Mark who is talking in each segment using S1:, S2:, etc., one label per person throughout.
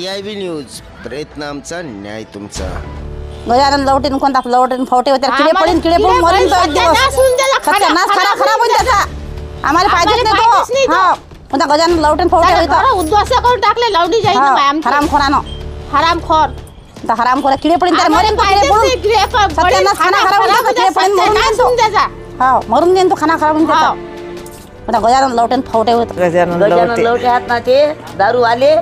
S1: C I B news प्रयत्न आमचा न्याय तुमचा.
S2: गजानन लवटीन कोणता लवटीन फावटे होते. किडे
S3: आम्हाला-
S2: पडीन किडे
S3: किडे
S2: पडून मरून
S3: पडीन,
S2: तो एक दिवस.
S3: सत्यानाश होऊन
S2: सत्यानाश खरा
S3: खाना
S2: खराब होईल
S3: होऊन
S2: त्याचा. आम्हाला पाहिजेच
S3: आम्हाला
S2: नाही
S3: पाहिजेच नाही
S2: तो.
S3: तो.
S2: हा. कोणता गजानन लवटीन फावटे
S3: त्याला
S2: होता.
S3: घरं उद्ध्वस्त करून टाकले लावणी जाईल आमची.
S2: हराम
S3: हरामखोर.
S2: हराम खोरा किडे पडीन त्याला मरेन तो किडे पडून. सत्यानाश खाना खराब किडे पडीन मरून.
S3: होऊन.
S2: हा मरून जाईन तो खाना खराब होईल त्याचा.
S3: हो.
S2: कोणता गजानन लवटीन फावटे होता.
S4: गजानन लवटे. आहात ना ते दारू आले.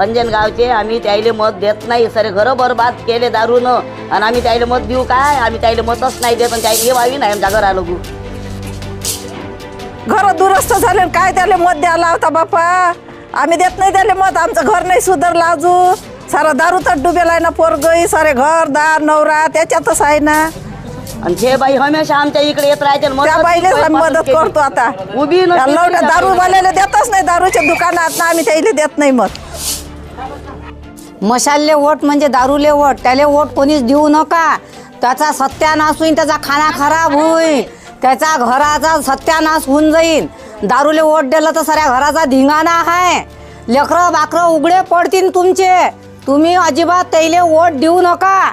S4: अंजन गावचे आम्ही त्याईले मत देत नाही. सरे घर बरबाद केले दारून. आणि आम्ही त्याईले मत देऊ काय? आम्ही त्याईले मतच नाही देत आणि त्याईले वावी नाही आमच्या घरा लोक
S5: घर दुरुस्त झाले काय त्याला मत द्यायला होता बापा? आम्ही देत नाही त्याला मत. आमचं घर नाही सुधारलं अजून. सारा दारू तर डुबेला आहे ना पोरगई सारे घर दार नवरा त्याच्यातच आहे ना.
S4: आणि ते बाई हमेशा आमच्या इकडे येत राहते आणि
S5: त्या
S4: मतच
S5: बाईलेच
S4: नाही
S5: आम्ही मदत. करतो आता.
S4: उभी नसली
S5: दारू
S4: चालेल.
S5: वाल्याला देतच नाही. दारूच्या दुकानात ना आम्ही त्याला देत नाही मत.
S2: मशालले वोट म्हणजे दारूले वोट त्याले वोट कोणीच देऊ नका. त्याचा सत्यानाश होईन त्याचा खाना खराब होईल. त्याचा घराचा सत्यानाश होऊन जाईल. दारूले वोट दिलं तर साऱ्या घराचा धिंगाणा आहे. लेकरं बाकरं उघडे पडतील तुमचे. तुम्ही अजिबात त्याले वोट देऊ नका.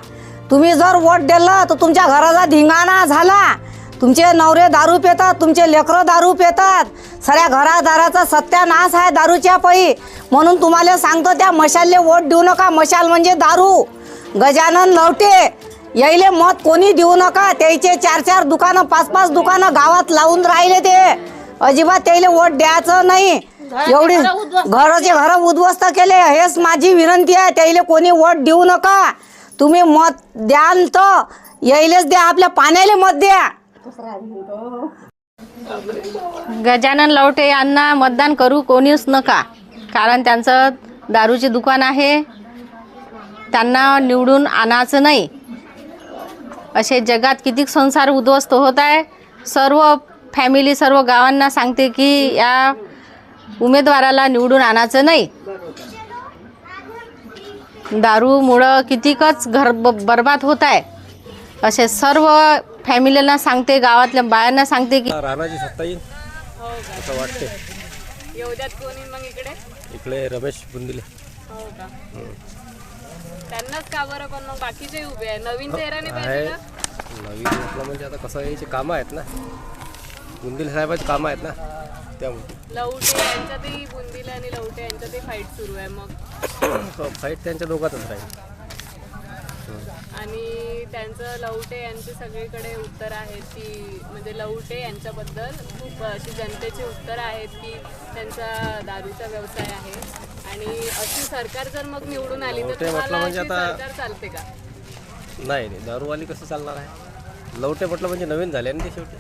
S2: तुम्ही जर वोट दिलं तर तुमच्या घराचा धिंगाणा झाला. तुमचे नवरे दारू पितात तुमचे लेकरं दारू पितात. सगळ्या घरादाराचा सत्यानाश आहे दारूच्या पै. म्हणून तुम्हाला सांगतो त्या मशालले वोट देऊ नका. मशाल म्हणजे दारू. गजानन लवटे यायले मत कोणी देऊ नका. त्याचे चार चार दुकानं पाच पाच दुकानं गावात लावून राहिले ते. अजिबात त्याला वोट द्यायचं नाही. एवढी घराचे घर उद्ध्वस्त केले. हेच माझी विनंती आहे. त्याला कोणी वोट देऊ नका. तुम्ही मत द्याल तर यायलेच द्या. आपल्या पाण्याला मत द्या.
S6: गजानन लवटे यांना मतदान करू कोणीच नका कारण त्यांचं दारूचे दुकान आहे. त्यांना निवडून आणायचं नाही. असे जगात किती संसार उद्ध्वस्त होत आहे. सर्व फॅमिली सर्व गावांना सांगते की या उमेदवाराला निवडून आणायचं नाही. दारूमुळं कितीकच घर ब बर्बाद होत आहे. असे सर्व फॅमिलीला सांगते गावातल्या बायांना सांगते की
S7: राणाची सत्ता येईल असं वाटते.
S6: एवढ्यात कोणी मग इकडे?
S7: इकडे रमेश बुंदिले.
S6: हो का? त्यांनाच का बरं पण मग बाकीचे उभे आहे? नवीन
S7: आहे.
S6: पाहिजे का
S7: नवीन म्हटलं म्हणजे आता कसं याची कामं आहेत ना. बुंदिले साहेबाची कामं आहेत ना त्यामुळे.
S6: लवटे यांच्यातही बुंदिले आणि लवटे यांच्यातही फाईट सुरू आहे मग.
S7: फाईट त्यांच्या दोघातच राहील.
S6: आणि त्यांचं लवटे यांचे सगळीकडे उत्तर आहेत की म्हणजे लवटे यांच्याबद्दल खूप अशी जनतेची उत्तर आहेत की त्यांचा दारूचा व्यवसाय आहे. आणि अशी सरकार जर मग निवडून आली तर
S7: लवटे
S6: तुम्हाला
S7: म्हटलं म्हणजे
S6: अशी
S7: आता-
S6: सरकार चालते का?
S7: नाही नाही. दारूवाली कसं चालणार आहे? लवटे म्हटलं म्हणजे नवीन झाले ना ते शेवटी.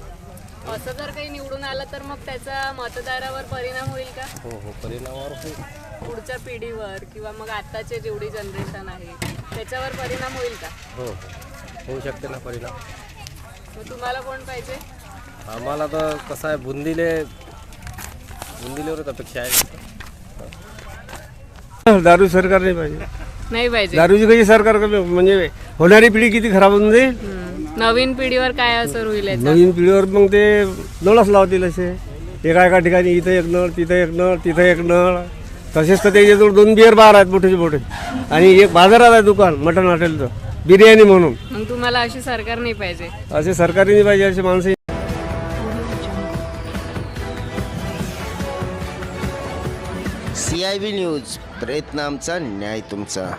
S6: असं जर काही निवडून आलं तर मग त्याचा मतदारावर परिणाम होईल का?
S7: हो हो. परिणामावर होईल.
S6: पुढच्या पिढीवर किंवा मग आत्ताचे जेवढी जनरेशन आहे त्याच्यावर परिणाम होईल का?
S7: हो हो. होऊ शकते ना परिणाम.
S6: मग तुम्हाला कोण पाहिजे?
S7: आम्हाला तर कसं आहे बुंदिले बुंदिलेवरच अपेक्षा आहे.
S8: दारू सरकार नाही पाहिजे.
S6: नाही पाहिजे.
S8: दारूची कशी सरकार म्हणजे होणारी पिढी किती खराब होऊन जाईल.
S6: नवीन पिढीवर काय असर होईल याचा?
S8: नवीन पिढीवर मग ते नळच लावतील असे. एका एका ठिकाणी इथं एक नळ तिथं एक नळ तिथं एक नळ. तसेच तर त्याच्याजवळ दोन बिअर बार आहेत मोठे मोठे. आणि एक बाजारात आहे दुकान मटण हॉटेलचं. बिर्याणी म्हणून.
S6: मग तुम्हाला अशी सरकार नाही पाहिजे.
S8: असे सरकारी नाही पाहिजे असे माणसं
S1: सी आय बी न्यूज प्रयत्न आमचा न्याय तुमचा.